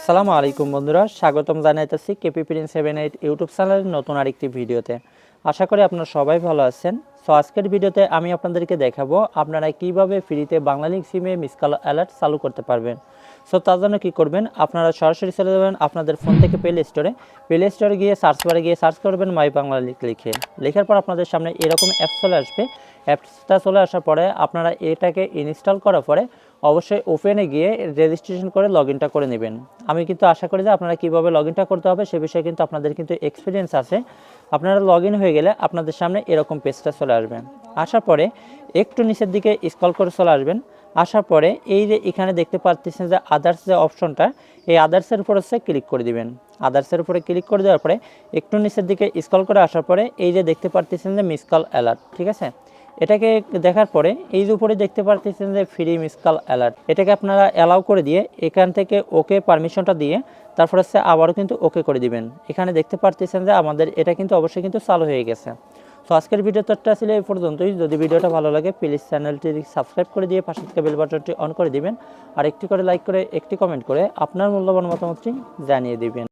আসসালামু আলাইকুম বন্ধুরা, স্বাগতম জানাইতেছি KP Prince seven eight YouTube চ্যানেলের নতুন আরেকটি ভিডিওতে। আশা করি আপনারা সবাই ভালো আছেন। সো আজকের ভিডিওতে আমি আপনাদেরকে দেখাবো আপনারা কীভাবে ফ্রিতে বাংলালিংক সিমে মিসকাল অ্যালার্ট চালু করতে পারবেন। সো তার জন্য কী করবেন? আপনারা সরাসরি চলে যাবেন আপনাদের ফোন থেকে প্লে স্টোরে প্লে স্টোরে গিয়ে সার্চ বারে গিয়ে সার্চ করবেন মাই বাংলা লিখ লিখে। লেখার পর আপনাদের সামনে এরকম অ্যাপ চলে আসবে। অ্যাপসটা চলে আসার পরে আপনারা এটাকে ইনস্টল করার পরে অবশ্যই ওপেনে গিয়ে রেজিস্ট্রেশন করে লগ ইনটা করে নেবেন। আমি কিন্তু আশা করি যে আপনারা কীভাবে লগ ইনটা করতে হবে সে বিষয়ে কিন্তু আপনাদের কিন্তু এক্সপিরিয়েন্স আছে। আপনারা লগ ইন হয়ে গেলে আপনাদের সামনে এরকম পেজটা চলে আসবে। আসার পরে একটু নিচের দিকে স্ক্রল করে চলে আসবেন। আসার পরে এই যে এখানে দেখতে পাচ্ছেন যে আদার্স যে অপশনটা এই আদার্সের উপর হচ্ছে ক্লিক করে দিবেন। আদার্সের উপরে ক্লিক করে দেওয়ার পরে একটু নিচের দিকে স্ক্রল করে আসার পরে এই যে দেখতে পাচ্ছেন যে মিস কল অ্যালার্ট ঠিক আছে? এটাকে দেখার পরে এই যে উপরে দেখতে পাচ্ছেন যে ফ্রি মিস কল অ্যালার্ট এটাকে আপনারা অ্যালাউ করে দিয়ে এখান থেকে ওকে পারমিশনটা দিয়ে তারপর হচ্ছে আবারও কিন্তু ওকে করে দিবেন। এখানে দেখতে পাচ্ছেন যে আমাদের এটা কিন্তু অবশ্যই কিন্তু চালু হয়ে গেছে। তো আজকের ভিডিও তথ্যটা ছিল এই পর্যন্তই। যদি ভিডিওটা ভালো লাগে প্লিজ চ্যানেলটি সাবস্ক্রাইব করে দিয়ে পাশে থেকে বেল বাটনটি অন করে দিবেন। আর একটি করে লাইক করে, একটি কমেন্ট করে আপনার মূল্যবান মতামতটি জানিয়ে দিবেন।